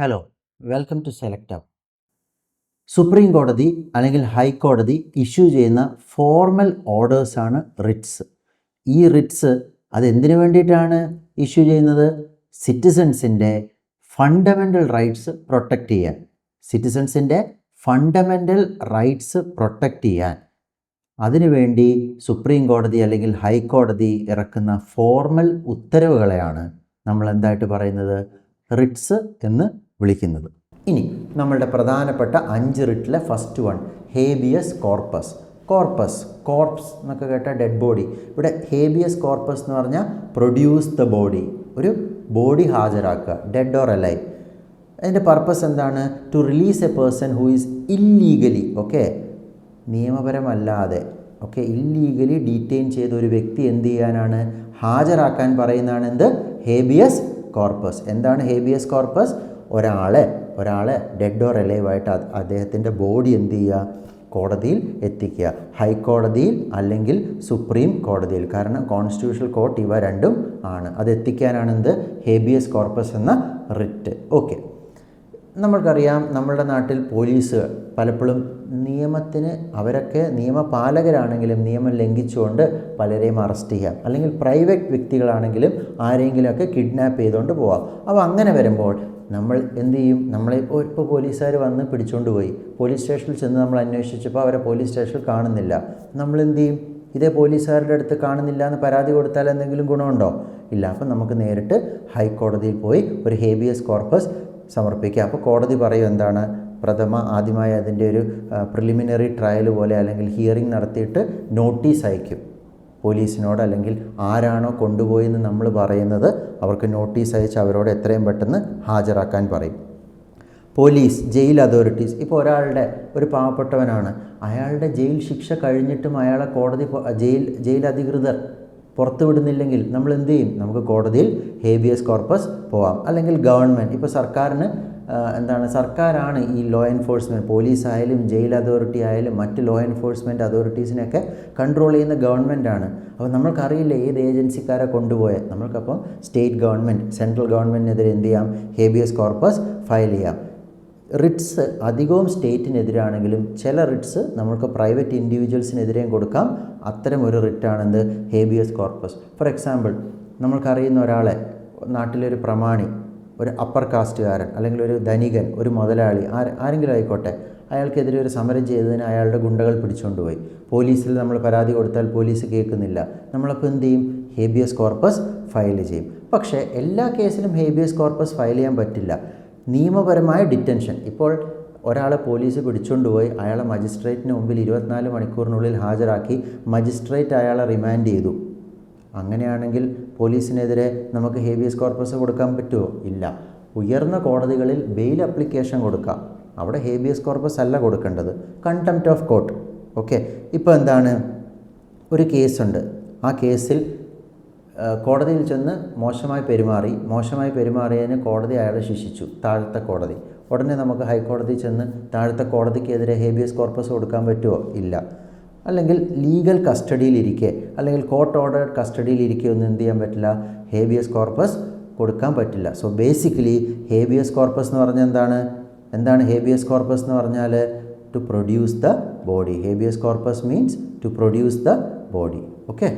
Hello welcome to select up supreme കോടതി അല്ലെങ്കിൽ ഹൈക്കോടതി ഇഷ്യൂ ചെയ്യുന്ന ഫോർമൽ ഓർഡേഴ്സാണ് റിട്സ് ഈ റിട്സ് അതെന്തിനു വേണ്ടിയിട്ടാണ് ഇഷ്യൂ ചെയ്യുന്നത്? സിറ്റിസൺസിന്റെ ഫണ്ടമെന്റൽ റൈറ്റ്സ് പ്രൊട്ടക്റ്റ് ചെയ്യാൻ. സിറ്റിസൺസിന്റെ ഫണ്ടമെന്റൽ റൈറ്റ്സ് പ്രൊട്ടക്റ്റ് ചെയ്യാൻ. അതിനുവേണ്ടി സുപ്രീം കോടതി അല്ലെങ്കിൽ ഹൈക്കോടതി ഇറക്കുന്ന ഫോർമൽ ഉത്തരവുകളെയാണ് നമ്മൾ എന്തായിട്ട് പറയുന്നത്? റിട്സ് എന്ന് വിളിക്കുന്നത്. ഇനി നമ്മളുടെ പ്രധാനപ്പെട്ട അഞ്ച് റിട്ടിലെ first one habeas corpus corpus corps എന്നൊക്കെ കേട്ട ഡെഡ് ബോഡി ഇവിടെ ഹേബിയസ് കോർപ്പസ് എന്ന് പറഞ്ഞാൽ പ്രൊഡ്യൂസ് ദ ബോഡി ഒരു ബോഡി ഹാജരാക്കുക ഡെഡ് ഓർ അലൈ അതിന്റെ പർപ്പസ് എന്താണ്? To release a person who is illegally okay നിയമപരമല്ലാതെ okay illegally detain ചെയ്ത ഒരു വ്യക്തി എന്ത് ചെയ്യാനാണ്? ഹാജരാക്കാൻ പറയുന്നതാണ് എന്ത്? ഹേബിയസ് കോർപ്പസ് എന്താണ് ഹേബിയസ് കോർപ്പസ് ഒരാളെ ഒരാളെ ഡെഡ് ഓർ എലൈവായിട്ട് അദ്ദേഹത്തിന്റെ ബോഡി എന്ത് ചെയ്യുക കോടതിയിൽ എത്തിക്കുക. ഹൈക്കോടതിയിൽ അല്ലെങ്കിൽ സുപ്രീം കോടതിയിൽ. കാരണം കോൺസ്റ്റിറ്റ്യൂഷണൽ കോർട്ട് ഇവ രണ്ടും ആണ്. അത് എത്തിക്കാനാണെന്ത് ഹേബിയസ് കോർപ്പസ് എന്ന റിറ്റ് ഓക്കെ നമ്മൾക്കറിയാം നമ്മളുടെ നാട്ടിൽ പോലീസ് പലപ്പോഴും നിയമത്തിന് അവരൊക്കെ നിയമപാലകരാണെങ്കിലും നിയമം ലംഘിച്ചുകൊണ്ട് പലരെയും അറസ്റ്റ് ചെയ്യാം. അല്ലെങ്കിൽ പ്രൈവറ്റ് വ്യക്തികളാണെങ്കിലും ആരെങ്കിലുമൊക്കെ കിഡ്നാപ്പ് ചെയ്തുകൊണ്ട് പോവാം. അപ്പോൾ അങ്ങനെ വരുമ്പോൾ നമ്മൾ എന്ത് ചെയ്യും? നമ്മളെ ഇപ്പോൾ പോലീസുകാർ വന്ന് പിടിച്ചുകൊണ്ട് പോയി. പോലീസ് സ്റ്റേഷനിൽ ചെന്ന് നമ്മൾ അന്വേഷിച്ചപ്പോൾ അവരെ പോലീസ് സ്റ്റേഷനിൽ കാണുന്നില്ല. നമ്മൾ എന്ത് ചെയ്യും? ഇതേ പോലീസുകാരുടെ അടുത്ത് കാണുന്നില്ല എന്ന് പരാതി കൊടുത്താൽ എന്തെങ്കിലും ഗുണമുണ്ടോ? ഇല്ല. അപ്പം നമുക്ക് നേരിട്ട് ഹൈക്കോടതിയിൽ പോയി ഒരു ഹേബിയസ് കോർപ്പസ് സമർപ്പിക്കുക അപ്പോൾ കോടതി പറയും എന്താണ്? പ്രഥമ ആദ്യമായി അതിന്റെ ഒരു പ്രിലിമിനറി ട്രയൽ പോലെ അല്ലെങ്കിൽ ഹിയറിംഗ് നടത്തിയിട്ട് നോട്ടീസ് അയക്കും. പോലീസിനോട് അല്ലെങ്കിൽ ആരാണോ കൊണ്ടുപോയെന്ന് നമ്മൾ പറയുന്നത് അവർക്ക് നോട്ടീസ് അയച്ച് അവരോട് എത്രയും പെട്ടെന്ന് ഹാജരാക്കാൻ പറയും. പോലീസ് ജയിൽ അതോറിറ്റീസ് ഇപ്പോൾ ഒരാളുടെ ഒരു പാവപ്പെട്ടവനാണ്. അയാളുടെ ജയിൽ ശിക്ഷ കഴിഞ്ഞിട്ടും അയാളെ കോടതി ജയിൽ ജയിൽ അധികൃതർ പുറത്തുവിടുന്നില്ലെങ്കിൽ നമ്മൾ എന്ത് ചെയ്യും? നമുക്ക് കോടതിയിൽ ഹേബിയസ് കോർപ്പസ് പോവാം. അല്ലെങ്കിൽ ഗവൺമെന്റ് ഇപ്പോൾ സർക്കാരിന് എന്താണ് സർക്കാരാണ് ഈ ലോ എൻഫോഴ്സ്മെന്റ് പോലീസ് ആയാലും ജയിൽ അതോറിറ്റി ആയാലും മറ്റ് ലോ എൻഫോഴ്സ്മെന്റ് അതോറിറ്റീസിനെയൊക്കെ കൺട്രോൾ ചെയ്യുന്ന ഗവൺമെന്റാണ് അപ്പോൾ നമ്മൾക്കറിയില്ല ഏത് ഏജൻസിക്കാരെ കൊണ്ടുപോയത് നമ്മൾക്കപ്പം സ്റ്റേറ്റ് ഗവൺമെന്റ് സെൻട്രൽ ഗവൺമെന്റിനെതിരെ എന്ത് ചെയ്യാം? ഹേബിയസ് കോർപ്പസ് ഫയൽ ചെയ്യാം. റിട്സ് അധികവും സ്റ്റേറ്റിനെതിരാണെങ്കിലും ചില റിട്സ് നമുക്ക് പ്രൈവറ്റ് ഇൻഡിവിജ്വൽസിനെതിരെയും കൊടുക്കാം. അത്തരം ഒരു റിട്ടാണെന്ത് ഹേബിയസ് കോർപ്പസ് ഫോർ എക്സാമ്പിൾ നമ്മൾക്കറിയുന്ന ഒരാളെ നാട്ടിലൊരു പ്രമാണി ഒരു അപ്പർ കാസ്റ്റുകാരൻ അല്ലെങ്കിൽ ഒരു ധനികൻ ഒരു മുതലാളി ആര് ആരെങ്കിലും ആയിക്കോട്ടെ അയാൾക്കെതിരെ ഒരു സമരം ചെയ്തതിന് അയാളുടെ ഗുണ്ടകൾ പിടിച്ചുകൊണ്ടുപോയി പോലീസിൽ നമ്മൾ പരാതി കൊടുത്താൽ പോലീസ് കേൾക്കുന്നില്ല. നമ്മളപ്പോൾ എന്ത് ചെയ്യും? ഹേബിയസ് കോർപ്പസ് ഫയൽ ചെയ്യും. പക്ഷേ എല്ലാ കേസിലും ഹേബിയസ് കോർപ്പസ് ഫയൽ ചെയ്യാൻ പറ്റില്ല. നിയമപരമായ ഡിറ്റൻഷൻ ഇപ്പോൾ ഒരാളെ പോലീസ് പിടിച്ചുകൊണ്ടുപോയി അയാളെ മജിസ്ട്രേറ്റിന് മുമ്പിൽ ഇരുപത്തിനാല് മണിക്കൂറിനുള്ളിൽ ഹാജരാക്കി മജിസ്ട്രേറ്റ് അയാളെ റിമാൻഡ് ചെയ്തു. അങ്ങനെയാണെങ്കിൽ പോലീസിനെതിരെ നമുക്ക് ഹേബിയസ് കോർപ്പസ് കൊടുക്കാൻ പറ്റുമോ ഇല്ല. ഉയർന്ന കോടതികളിൽ ബെയിൽ അപ്ലിക്കേഷൻ കൊടുക്കാം. അവിടെ ഹേബിയസ് കോർപ്പസ് അല്ല കൊടുക്കേണ്ടത്. കണ്ടംപ്റ്റ് ഓഫ് കോർട്ട് ഓക്കെ ഇപ്പോൾ എന്താണ്? ഒരു കേസുണ്ട്. ആ കേസിൽ കോടതിയിൽ ചെന്ന് മോശമായി പെരുമാറി. മോശമായി പെരുമാറിയതിന് കോടതി അയാളെ ശിക്ഷിച്ചു. താഴത്തെ കോടതി. ഉടനെ നമുക്ക് ഹൈക്കോടതി ചെന്ന് താഴത്തെ കോടതിക്കെതിരെ ഹേബിയസ് കോർപ്പസ് കൊടുക്കാൻ പറ്റുമോ ഇല്ല. അല്ലെങ്കിൽ ലീഗൽ കസ്റ്റഡിയിലിരിക്കെ അല്ലെങ്കിൽ കോർട്ട് ഓർഡർ കസ്റ്റഡിയിലിരിക്കെ ഒന്നും എന്ത് ചെയ്യാൻ പറ്റില്ല? ഹേബിയസ് കോർപ്പസ് കൊടുക്കാൻ പറ്റില്ല. സോ ബേസിക്കലി ഹേബിയസ് കോർപ്പസ് എന്ന് പറഞ്ഞാൽ എന്താണ്? എന്താണ് ഹേബിയസ് കോർപ്പസ് എന്ന് പറഞ്ഞാൽ? To produce the body habeas corpus means to produce the body okay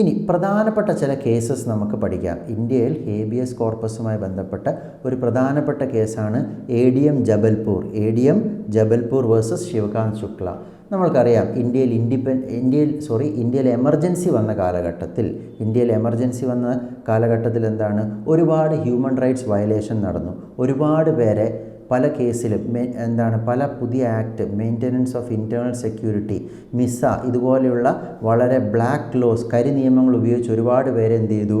ഇനി പ്രധാനപ്പെട്ട ചില കേസസ് നമുക്ക് പഠിക്കാം. ഇന്ത്യയിൽ ഹേബിയസ് കോർപ്പസുമായി ബന്ധപ്പെട്ട ഒരു പ്രധാനപ്പെട്ട കേസാണ് A D M Jabalpur A D M Jabalpur versus Shivkant Shukla നമ്മൾക്കറിയാം ഇന്ത്യയിൽ ഇൻഡിപെൻ ഇന്ത്യയിൽ സോറി ഇന്ത്യയിൽ എമർജൻസി വന്ന കാലഘട്ടത്തിൽ ഇന്ത്യയിൽ എമർജൻസി വന്ന കാലഘട്ടത്തിൽ എന്താണ്? ഒരുപാട് ഹ്യൂമൻ റൈറ്റ്സ് വയലേഷൻ നടന്നു. ഒരുപാട് പേരെ പല കേസിലും എന്താണ്? പല പുതിയ act maintenance of internal security MISA ഇതുപോലെയുള്ള വളരെ ബ്ലാക്ക് ലോസ് കരി നിയമങ്ങൾ ഉപയോഗിച്ച് ഒരുപാട് പേരെ എന്ത് ചെയ്തു?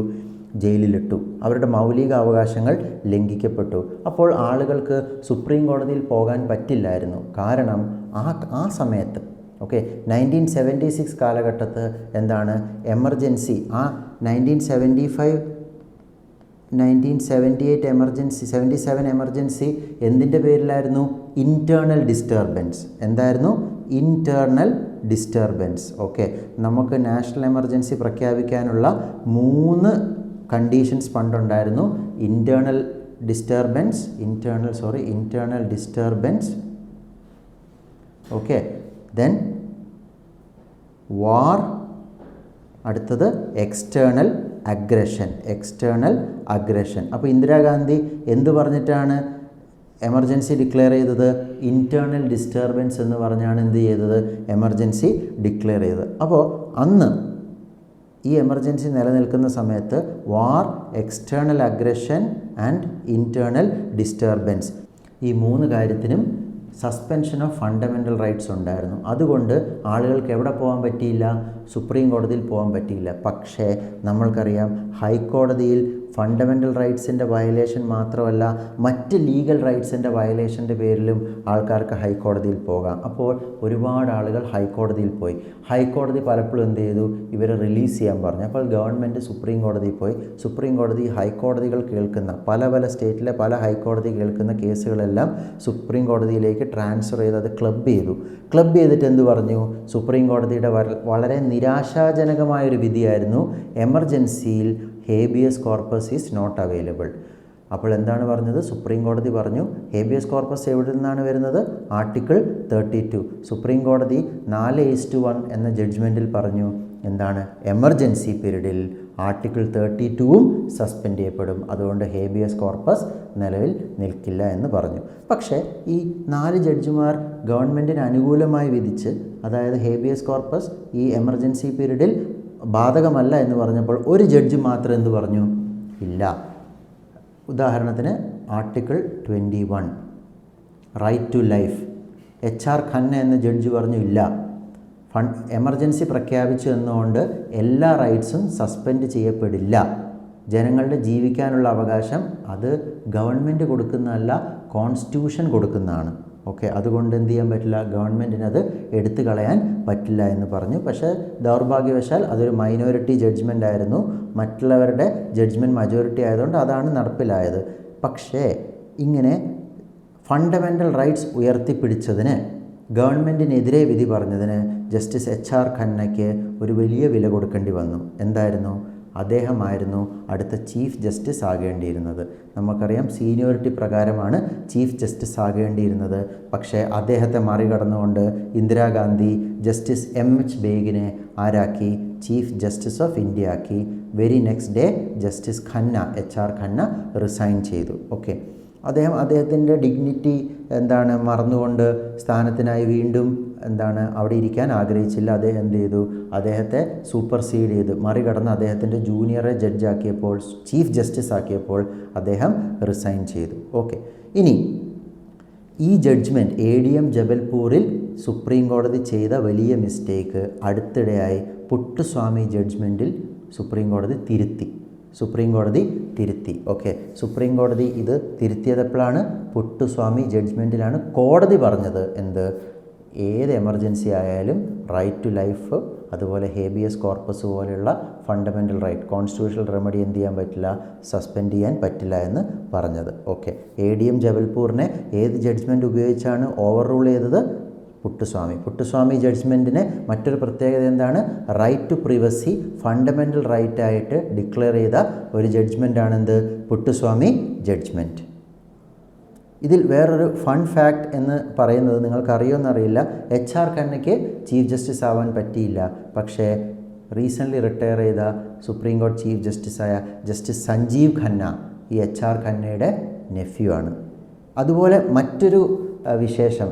ജയിലിലിട്ടു. അവരുടെ മൗലിക അവകാശങ്ങൾ ലംഘിക്കപ്പെട്ടു. അപ്പോൾ ആളുകൾക്ക് സുപ്രീം കോടതിയിൽ പോകാൻ പറ്റില്ലായിരുന്നു. കാരണം ആ ആ സമയത്ത് ഓക്കെ നയന്റീൻ സെവന്റി സിക്സ് കാലഘട്ടത്ത് എന്താണ് എമർജൻസി ആ nineteen seventy five nineteen seventy eight emergency seventy seven emergency എന്തിന്റെ പേരിലായിരുന്നു? ഇന്റേർണൽ ഡിസ്റ്റർബൻസ് എന്തായിരുന്നു? ഇന്റേർണൽ ഡിസ്റ്റർബൻസ് ഓക്കെ നമുക്ക് നാഷണൽ എമർജൻസി പ്രഖ്യാപിക്കാനുള്ള മൂന്ന് conditions പണ്ടുണ്ടായിരുന്നു. Internal disturbance internal sorry internal disturbance okay then war അടുത്തത് എക്സ്റ്റേണൽ അഗ്രഷൻ എക്സ്റ്റേണൽ അഗ്രഷൻ അപ്പോൾ ഇന്ദിരാഗാന്ധി എന്ത് പറഞ്ഞിട്ടാണ് എമർജൻസി ഡിക്ലെയർ ചെയ്തത്? ഇന്റേർണൽ ഡിസ്റ്റർബൻസ് എന്ന് പറഞ്ഞാണ് എന്ത് ചെയ്തത്? എമർജൻസി ഡിക്ലെയർ ചെയ്തത്. അപ്പോൾ അന്ന് ഈ എമർജൻസി നിലനിൽക്കുന്ന സമയത്ത് war external aggression and internal disturbance ഈ മൂന്ന് കാര്യത്തിനും സസ്പെൻഷൻ ഓഫ് ഫണ്ടമെന്റൽ റൈറ്റ്സ് ഉണ്ടായിരുന്നു. അതുകൊണ്ട് ആളുകൾക്ക് എവിടെ പോകാൻ പറ്റിയില്ല? സുപ്രീം കോടതിയിൽ പോകാൻ പറ്റിയില്ല. പക്ഷേ നമ്മൾക്കറിയാം ഹൈക്കോടതിയിൽ ഫണ്ടമെന്റൽ റൈറ്റ്സിന്റെ വയലേഷൻ മാത്രമല്ല മറ്റ് ലീഗൽ റൈറ്റ്സിന്റെ വയലേഷന്റെ പേരിലും ആൾക്കാർക്ക് ഹൈക്കോടതിയിൽ പോകാം. അപ്പോൾ ഒരുപാട് ആളുകൾ ഹൈക്കോടതിയിൽ പോയി. ഹൈക്കോടതി പലപ്പോഴും എന്ത് ചെയ്തു? ഇവരെ റിലീസ് ചെയ്യാൻ പറഞ്ഞു. അപ്പോൾ ഗവൺമെന്റ് സുപ്രീം കോടതിയിൽ പോയി. സുപ്രീം കോടതി ഹൈക്കോടതികൾ കേൾക്കുന്ന പല പല സ്റ്റേറ്റിലെ പല ഹൈക്കോടതി കേൾക്കുന്ന കേസുകളെല്ലാം സുപ്രീം കോടതിയിലേക്ക് ട്രാൻസ്ഫർ ചെയ്ത് അത് ക്ലബ് ചെയ്തു. ക്ലബ് ചെയ്തിട്ട് എന്ത് പറഞ്ഞു? സുപ്രീം കോടതിയുടെ വളരെ നിരാശാജനകമായൊരു വിധിയായിരുന്നു. എമർജൻസിയിൽ habeas corpus is not available അപ്പോൾ എന്താണ് പറഞ്ഞത്? സുപ്രീം കോടതി പറഞ്ഞു ഹേബിയസ് കോർപ്പസ് എവിടെ നിന്നാണ് വരുന്നത്? ആർട്ടിക്കിൾ തേർട്ടി ടു സുപ്രീം കോടതി നാല് ഈസ്റ്റ് വൺ എന്ന ജഡ്ജ്മെന്റിൽ പറഞ്ഞു എന്താണ്? എമർജൻസി പീരീഡിൽ ആർട്ടിക്കിൾ തേർട്ടി ടുവും സസ്പെൻഡ് ചെയ്യപ്പെടും. അതുകൊണ്ട് ഹേബിയസ് കോർപ്പസ് നിലവിൽ നിൽക്കില്ല എന്ന് പറഞ്ഞു. പക്ഷേ ഈ നാല് ജഡ്ജിമാർ ഗവൺമെന്റിന് അനുകൂലമായി വിധിച്ച് അതായത് ഹേബിയസ് കോർപ്പസ് ഈ എമർജൻസി പീരീഡിൽ ബാധകമല്ല എന്ന് പറഞ്ഞപ്പോൾ ഒരു ജഡ്ജ് മാത്രം എന്ത് പറഞ്ഞു? ഇല്ല. ഉദാഹരണത്തിന് article twenty one right to life. H R Khanna എന്ന ജഡ്ജ് പറഞ്ഞു ഇല്ല. ഫണ്ട് എമർജൻസി പ്രഖ്യാപിച്ചു എന്നുകൊണ്ട് എല്ലാ റൈറ്റ്സും സസ്പെൻഡ് ചെയ്യപ്പെടില്ല. ജനങ്ങളുടെ ജീവിക്കാനുള്ള അവകാശം അത് ഗവൺമെന്റ് കൊടുക്കുന്നതല്ല കോൺസ്റ്റിറ്റ്യൂഷൻ കൊടുക്കുന്നതാണ്. ഓക്കെ അതുകൊണ്ട് എന്ത് ചെയ്യാൻ പറ്റില്ല? ഗവൺമെന്റിന് അത് എടുത്തു കളയാൻ പറ്റില്ല എന്ന് പറഞ്ഞു. പക്ഷേ ദൗർഭാഗ്യവശാൽ അതൊരു മൈനോറിറ്റി ജഡ്ജ്മെന്റ് ആയിരുന്നു. മറ്റുള്ളവരുടെ ജഡ്ജ്മെന്റ് മജോറിറ്റി ആയതുകൊണ്ട് അതാണ് നടപ്പിലായത്. പക്ഷേ ഇങ്ങനെ ഫണ്ടമെന്റൽ റൈറ്റ്സ് ഉയർത്തിപ്പിടിച്ചതിന് ഗവൺമെന്റിനെതിരെ വിധി പറഞ്ഞതിന് ജസ്റ്റിസ് എച്ച് ആർ ഖന്നയ്ക്ക് ഒരു വലിയ വില കൊടുക്കേണ്ടി വന്നു. എന്തായിരുന്നു? അദ്ദേഹമായിരുന്നു അടുത്ത ചീഫ് ജസ്റ്റിസ് ആകേണ്ടിയിരുന്നത്. നമുക്കറിയാം സീനിയോറിറ്റി പ്രകാരമാണ് ചീഫ് ജസ്റ്റിസ് ആകേണ്ടിയിരുന്നത്. പക്ഷേ അദ്ദേഹത്തെ മറികടന്നുകൊണ്ട് ഇന്ദിരാഗാന്ധി ജസ്റ്റിസ് എം എച്ച് ബേഗിനെ ആരാക്കി? ചീഫ് ജസ്റ്റിസ് ഓഫ് ഇന്ത്യ ആക്കി. Very next day justice Khanna H R Khanna resign ചെയ്തു. ഓക്കെ. അദ്ദേഹം അദ്ദേഹത്തിന്റെ ഡിഗ്നിറ്റി എന്താണ് മറന്നുകൊണ്ട് സ്ഥാനത്തിനായി വീണ്ടും എന്താണ് അവിടെ ഇരിക്കാൻ ആഗ്രഹിച്ചില്ല. അദ്ദേഹം എന്ത് ചെയ്തു? അദ്ദേഹത്തെ സൂപ്പർസീഡ് ചെയ്ത് മറികടന്ന് അദ്ദേഹത്തിന്റെ ജൂനിയറെ ജഡ്ജാക്കിയപ്പോൾ ചീഫ് ജസ്റ്റിസ് ആക്കിയപ്പോൾ അദ്ദേഹം റിസൈൻ ചെയ്തു. ഓക്കെ. ഇനി ഈ ജഡ്ജ്മെന്റ് എ ഡി എം ജബൽപൂരിൽ സുപ്രീം കോടതി ചെയ്ത വലിയ മിസ്റ്റേക്ക് അടുത്തിടെയായി പുട്ടുസ്വാമി ജഡ്ജ്മെന്റിൽ സുപ്രീം കോടതി തിരുത്തി. സുപ്രീം കോടതി തിരുത്തി. ഓക്കെ സുപ്രീം കോടതി ഇത് തിരുത്തിയത് എപ്പോഴാണ് പുട്ടുസ്വാമി ജഡ്ജ്മെന്റിലാണ് കോടതി പറഞ്ഞത് എന്ത്? ഏത് എമർജൻസി ആയാലും റൈറ്റ് ടു ലൈഫ് അതുപോലെ ഹേബിയസ് കോർപ്പസ് പോലെയുള്ള ഫണ്ടമെന്റൽ റൈറ്റ് കോൺസ്റ്റിറ്റ്യൂഷണൽ റെമഡി എന്ത് ചെയ്യാൻ പറ്റില്ല? സസ്പെൻഡ് ചെയ്യാൻ പറ്റില്ല എന്ന് പറഞ്ഞത്. ഓക്കെ എ ഡി എം ജബൽപൂറിനെ ഏത് ജഡ്ജ്മെന്റ് ഉപയോഗിച്ചാണ് ഓവർ റൂൾ ചെയ്തത്? പുട്ടുസ്വാമി. പുട്ടുസ്വാമി ജഡ്ജ്മെന്റിന് മറ്റൊരു പ്രത്യേകത എന്താണ്? Right to privacy fundamental right ആയിട്ട് ഡിക്ലെയർ ചെയ്ത ഒരു ജഡ്ജ്മെന്റാണ് എന്ത് പുട്ടുസ്വാമി ജഡ്ജ്മെന്റ് ഇതിൽ വേറൊരു ഫൺ ഫാക്ട് എന്ന് പറയുന്നത് നിങ്ങൾക്ക് അറിയുമെന്നറിയില്ല എച്ച് ആർ ഖന്നയ്ക്ക് ചീഫ് ജസ്റ്റിസ് ആവാൻ പറ്റിയില്ല. പക്ഷേ റീസെന്റ്ലി റിട്ടയർ ചെയ്ത സുപ്രീം കോടതി ചീഫ് ജസ്റ്റിസായ ജസ്റ്റിസ് സഞ്ജീവ് ഖന്ന ഈ എച്ച് ആർ ഖന്നയുടെ നെഫ്യൂ ആണ്. അതുപോലെ മറ്റൊരു വിശേഷം.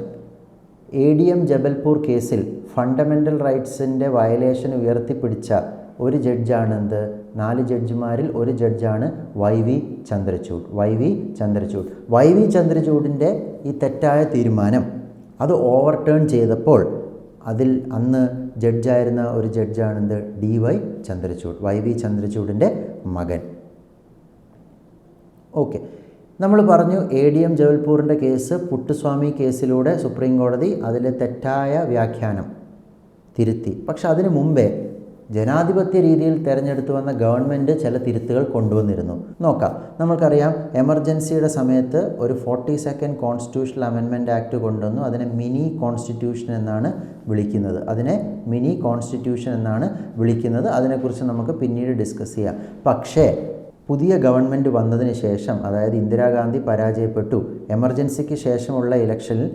എ ഡി എം ജബൽപൂർ കേസിൽ ഫണ്ടമെന്റൽ റൈറ്റ്സിന്റെ വയലേഷൻ ഉയർത്തിപ്പിടിച്ച ഒരു ജഡ്ജാണ് എന്ത് നാല് ജഡ്ജിമാരിൽ ഒരു ജഡ്ജാണ് Y V Chandrachud. Y V Chandrachud. Y V ചന്ദ്രചൂഡിന്റെ ഈ തെറ്റായ തീരുമാനം അത് ഓവർടേൺ ചെയ്തപ്പോൾ അതിൽ അന്ന് ജഡ്ജായിരുന്ന ഒരു ജഡ്ജാണ് എന്ത് D Y Chandrachud. Y V ചന്ദ്രചൂഡിന്റെ മകൻ. ഓക്കെ. നമ്മൾ പറഞ്ഞു എ ഡി എം ജബൽപൂറിന്റെ കേസ് പുട്ടുസ്വാമി കേസിലൂടെ സുപ്രീം കോടതി അതിലെ തെറ്റായ വ്യാഖ്യാനം തിരുത്തി. പക്ഷെ അതിനു മുമ്പേ ജനാധിപത്യ രീതിയിൽ തിരഞ്ഞെടുത്തു വന്ന ഗവൺമെന്റ് ചില തിരുത്തുകൾ കൊണ്ടുവന്നിരുന്നു. നോക്കാം നമുക്കറിയാം എമർജൻസിയുടെ സമയത്ത് ഒരു ഫോർട്ടി സെക്കൻഡ് കോൺസ്റ്റിറ്റ്യൂഷണൽ അമെൻമെന്റ് ആക്ട് കൊണ്ടുവന്നു. അതിനെ മിനി കോൺസ്റ്റിറ്റ്യൂഷൻ എന്നാണ് വിളിക്കുന്നത്. അതിനെ മിനി കോൺസ്റ്റിറ്റ്യൂഷൻ എന്നാണ് വിളിക്കുന്നത്. അതിനെക്കുറിച്ച് നമുക്ക് പിന്നീട് ഡിസ്കസ് ചെയ്യാം. പക്ഷേ പുതിയ ഗവൺമെന്റ് വന്നതിന് ശേഷം അതായത് ഇന്ദിരാഗാന്ധി പരാജയപ്പെട്ടു എമർജൻസിക്ക് ശേഷമുള്ള ഇലക്ഷനിൽ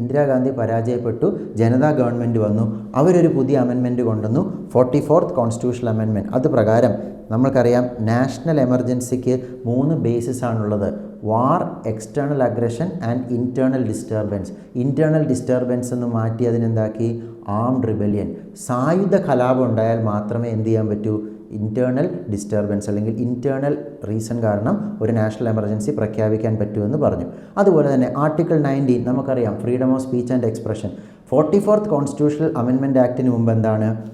ഇന്ദിരാഗാന്ധി പരാജയപ്പെട്ടു ജനതാ ഗവൺമെന്റ് വന്നു അവരൊരു പുതിയ അമെൻമെന്റ് കൊണ്ടുവന്നു ഫോർട്ടി ഫോർത്ത് കോൺസ്റ്റിറ്റ്യൂഷണൽ അമെൻമെന്റ് അത് പ്രകാരം നമ്മൾക്കറിയാം നാഷണൽ എമർജൻസിക്ക് മൂന്ന് ബേസിസ് ആണുള്ളത്. War external aggression and internal disturbance internal disturbance എന്ന് മാറ്റി അതിനെന്താക്കി? ആംഡ് റിബലിയൻ സായുധ കലാപം ഉണ്ടായാൽ മാത്രമേ എന്ത് ചെയ്യാൻ പറ്റൂ? ഇന്റേർണൽ ഡിസ്റ്റർബൻസ് അല്ലെങ്കിൽ ഇന്റേർണൽ റീസൺ കാരണം ഒരു നാഷണൽ എമർജൻസി പ്രഖ്യാപിക്കാൻ പറ്റുമെന്ന് പറഞ്ഞു. അതുപോലെ തന്നെ ആർട്ടിക്കിൾ നയന്റീൻ നമുക്കറിയാം freedom of speech and expression forty fourth constitutional അമെൻമെന്റ് ആക്ടിന് മുമ്പ് എന്താണ്?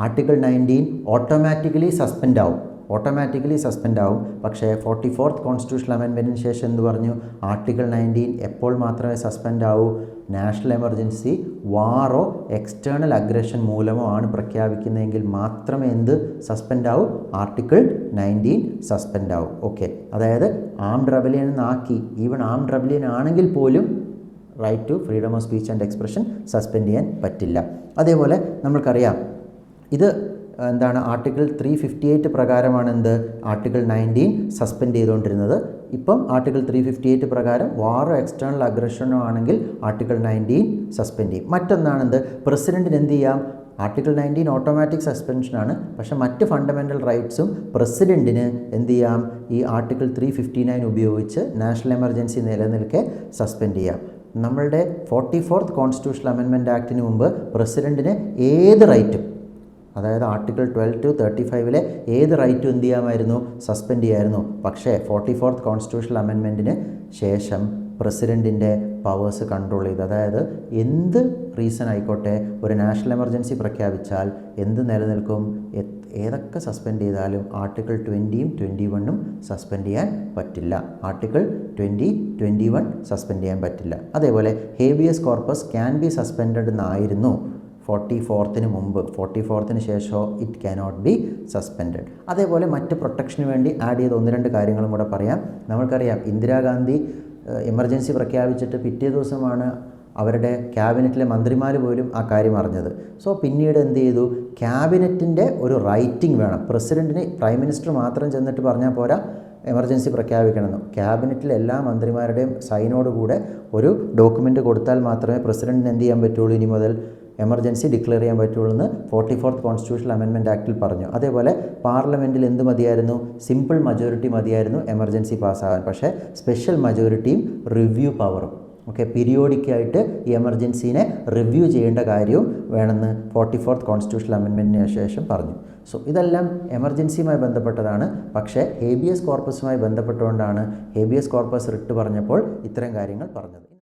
ആർട്ടിക്കിൾ നയന്റീൻ ഓട്ടോമാറ്റിക്കലി സസ്പെൻഡ് ആവും. ഓട്ടോമാറ്റിക്കലി സസ്പെൻഡ് ആവും. പക്ഷേ ഫോർട്ടി ഫോർത്ത് കോൺസ്റ്റിറ്റ്യൂഷണൽ അമെൻമെന്റിന് ശേഷം എന്ന് പറഞ്ഞു? ആർട്ടിക്കിൾ നയന്റീൻ എപ്പോൾ മാത്രമേ സസ്പെൻഡ് ആവൂ? നാഷണൽ എമർജൻസി വാറോ എക്സ്റ്റേണൽ അഗ്രഷൻ മൂലമോ ആണ് പ്രഖ്യാപിക്കുന്നതെങ്കിൽ മാത്രമേ എന്ത് സസ്പെൻഡ് ആവൂ? ആർട്ടിക്കിൾ നയന്റീൻ സസ്പെൻഡ് ആവും. ഓക്കെ അതായത് ആം റബലിയൻ എന്നാക്കി ഈവൻ ആം റബലിയൻ ആണെങ്കിൽ പോലും right to freedom of speech and expression suspend ചെയ്യാൻ പറ്റില്ല. അതേപോലെ നമ്മൾക്കറിയാം ഇത് എന്താണ് ആർട്ടിക്കിൾ ത്രീ ഫിഫ്റ്റി എയ്റ്റ് പ്രകാരമാണ് എന്ത്? ആർട്ടിക്കിൾ നയന്റീൻ സസ്പെൻഡ് ചെയ്തുകൊണ്ടിരുന്നത്. ഇപ്പം ആർട്ടിക്കിൾ ത്രീ ഫിഫ്റ്റി എയ്റ്റ് പ്രകാരം വാറോ എക്സ്റ്റേണൽ അഗ്രഷനോ ആണെങ്കിൽ ആർട്ടിക്കിൾ നയന്റീൻ സസ്പെൻഡ് ചെയ്യും. മറ്റൊന്നാണെന്ത് പ്രസിഡന്റിന് എന്ത് ചെയ്യാം? ആർട്ടിക്കിൾ നയന്റീൻ ഓട്ടോമാറ്റിക് സസ്പെൻഷനാണ് പക്ഷെ മറ്റ് ഫണ്ടമെന്റൽ റൈറ്റ്സും പ്രസിഡന്റിന് എന്ത് ചെയ്യാം? ഈ ആർട്ടിക്കിൾ ത്രീ ഫിഫ്റ്റി നയൻ ഉപയോഗിച്ച് നാഷണൽ എമർജൻസി നിലനിൽക്കെ സസ്പെൻഡ് ചെയ്യാം. നമ്മളുടെ ഫോർട്ടി ഫോർത്ത് കോൺസ്റ്റിറ്റ്യൂഷണൽ അമെൻമെന്റ് ആക്ടിന് മുമ്പ് പ്രസിഡന്റിന് ഏത് റൈറ്റും അതായത് ആർട്ടിക്കിൾ ട്വൽവ് ടു തേർട്ടി ഫൈവിലെ ഏത് റൈറ്റും എന്ത് ചെയ്യാമായിരുന്നു? സസ്പെൻഡ് ചെയ്യായിരുന്നു. പക്ഷേ ഫോർട്ടി ഫോർത്ത് കോൺസ്റ്റിറ്റ്യൂഷണൽ അമെൻമെന്റിന് ശേഷം പ്രസിഡന്റിന്റെ പവേഴ്സ് കൺട്രോൾ ചെയ്ത്. അതായത് എന്ത് റീസൺ ആയിക്കോട്ടെ ഒരു നാഷണൽ എമർജൻസി പ്രഖ്യാപിച്ചാൽ എന്ത് നിലനിൽക്കും? ഏതൊക്കെ സസ്പെൻഡ് ചെയ്താലും ആർട്ടിക്കിൾ ട്വന്റിയും ട്വന്റി വണ്ണും സസ്പെൻഡ് ചെയ്യാൻ പറ്റില്ല. Article twenty twenty one suspend ചെയ്യാൻ പറ്റില്ല. അതേപോലെ habeas corpus can be suspended എന്നായിരുന്നു ഫോർട്ടി ഫോർത്തിന് മുമ്പ് ഫോർട്ടി ഫോർത്തിന് ശേഷമോ ഇറ്റ് കാനോട്ട് ബി സസ്പെൻഡ് അതേപോലെ മറ്റ് പ്രൊട്ടക്ഷന് വേണ്ടി ആഡ് ചെയ്ത ഒന്ന് രണ്ട് കാര്യങ്ങളും കൂടെ പറയാം. നമ്മൾക്കറിയാം ഇന്ദിരാഗാന്ധി എമർജൻസി പ്രഖ്യാപിച്ചിട്ട് പിറ്റേ ദിവസമാണ് അവരുടെ ക്യാബിനറ്റിലെ മന്ത്രിമാർ പോലും ആ കാര്യം അറിഞ്ഞത്. സോ പിന്നീട് എന്ത് ചെയ്തു? ക്യാബിനറ്റിന്റെ ഒരു റൈറ്റിംഗ് വേണം. പ്രസിഡന്റിന് പ്രൈം മിനിസ്റ്റർ മാത്രം ചെന്നിട്ട് പറഞ്ഞാൽ പോരാ എമർജൻസി പ്രഖ്യാപിക്കണമെന്ന് ക്യാബിനറ്റിലെ എല്ലാ മന്ത്രിമാരുടെയും സൈനോട് കൂടെ ഒരു ഡോക്യുമെന്റ് കൊടുത്താൽ മാത്രമേ പ്രസിഡന്റിന് എന്ത് ചെയ്യാൻ പറ്റുള്ളൂ ഇനി മുതൽ? എമർജൻസി ഡിക്ലെയർ ചെയ്യാൻ പറ്റുള്ളൂ എന്ന് ഫോർട്ടി ഫോർത്ത് കോൺസ്റ്റിറ്റ്യൂഷണൽ അമെൻമെന്റ് ആക്ടിൽ പറഞ്ഞു. അതേപോലെ പാർലമെന്റിൽ എന്ത് മതിയായിരുന്നു? സിമ്പിൾ മജോറിറ്റി മതിയായിരുന്നു എമർജൻസി പാസ്സാകാൻ. പക്ഷേ സ്പെഷ്യൽ മജോറിറ്റിയും റിവ്യൂ പവറും. ഓക്കെ പീരിയോഡിക്കായിട്ട് ഈ എമർജൻസീനെ റിവ്യൂ ചെയ്യേണ്ട കാര്യവും വേണമെന്ന് ഫോർട്ടി ഫോർത്ത് കോൺസ്റ്റിറ്റ്യൂഷണൽ അമെൻമെന്റിന് ശേഷം പറഞ്ഞു. സോ ഇതെല്ലാം എമർജൻസിയുമായി ബന്ധപ്പെട്ടതാണ്. പക്ഷേ ഹേബിയസ് കോർപ്പസുമായി ബന്ധപ്പെട്ടുകൊണ്ടാണ് ഹേബിയസ് കോർപ്പസ് റിട്ട് പറഞ്ഞപ്പോൾ ഇത്തരം കാര്യങ്ങൾ പറഞ്ഞത്.